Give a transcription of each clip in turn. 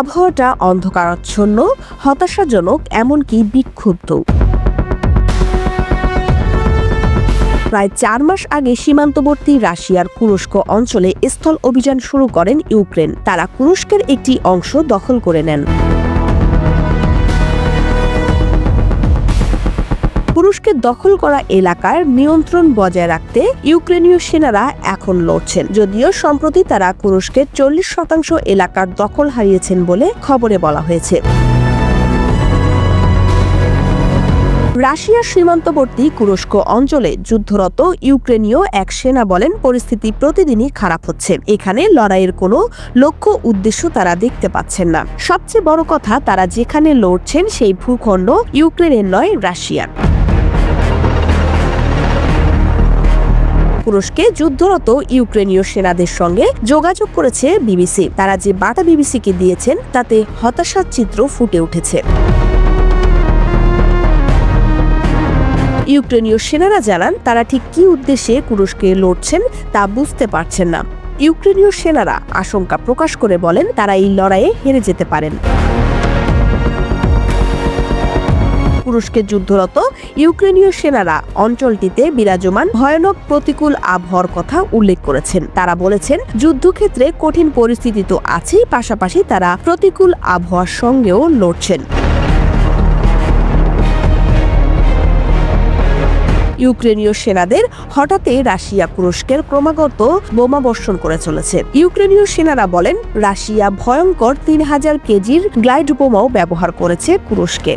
আবহাওয়াটা অন্ধকারাচ্ছন্ন, হতাশাজনক, এমনকি বিক্ষুব্ধ। প্রায় চার মাস আগে সীমান্তবর্তী রাশিয়ার কুরস্ক অঞ্চলে স্থল অভিযান শুরু করেন ইউক্রেন। তারা কুরস্কের একটি অংশ দখল করে নেন। তুরস্কে দখল করা এলাকার নিয়ন্ত্রণ বজায় রাখতে ইউক্রেনীয় সেনারা এখন লড়ছেন। যদিও সম্প্রতি তারা তুরস্কের চল্লিশ শতাংশ এলাকার দখল হারিয়েছেন বলে খবরে বলা হয়েছে। রাশিয়ার সীমান্তবর্তী কুরস্ক অঞ্চলে যুদ্ধরত ইউক্রেনীয় এক সেনা বলেন, পরিস্থিতি প্রতিদিনই খারাপ হচ্ছে। এখানে লড়াইয়ের কোনো লক্ষ্য উদ্দেশ্য তারা দেখতে পাচ্ছেন না। সবচেয়ে বড় কথা, তারা যেখানে লড়ছেন সেই ভূখণ্ড ইউক্রেনের নয়, রাশিয়ার। তুরস্কে যুদ্ধরত ইউক্রেনীয় সেনাদের সঙ্গে যোগাযোগ করেছে বিবিসি। তারা যে বার্তা বিবিসিকে দিয়েছেন, তাতে হতাশার চিত্র ফুটে উঠেছে। ইউক্রেনীয় সেনারা জানান, তারা ঠিক কি উদ্দেশ্যে তুরস্কে লড়ছেন, তা বুঝতে পারছেন না। ইউক্রেনীয় সেনারা আশঙ্কা প্রকাশ করে বলেন, তারা এই লড়াইয়ে হেরে যেতে পারেন। তুরস্কে যুদ্ধরত ইউক্রেনীয় সেনারা অঞ্চলটিতে বিরাজমান ভয়ানক প্রতিকূল আবহাওয়ার কথা উল্লেখ করেছেন। তারা বলেছেন, যুদ্ধক্ষেত্রে কঠিন পরিস্থিতি তো আছেই, পাশাপাশি তারা প্রতিকূল আবহাওয়ার সঙ্গেও লড়ছেন। ইউক্রেনীয় সেনাদের হঠাৎই রাশিয়া তুরস্কের ক্রমাগত বোমা বর্ষণ করে চলেছে। ইউক্রেনীয় সেনারা বলেন, রাশিয়া ভয়ঙ্কর তিন হাজার কেজির গ্লাইড বোমাও ব্যবহার করেছে তুরস্কে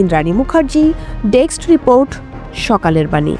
ইন্দ্রাণী মুখার্জি ডেস্ক রিপোর্ট সকালের বাণী।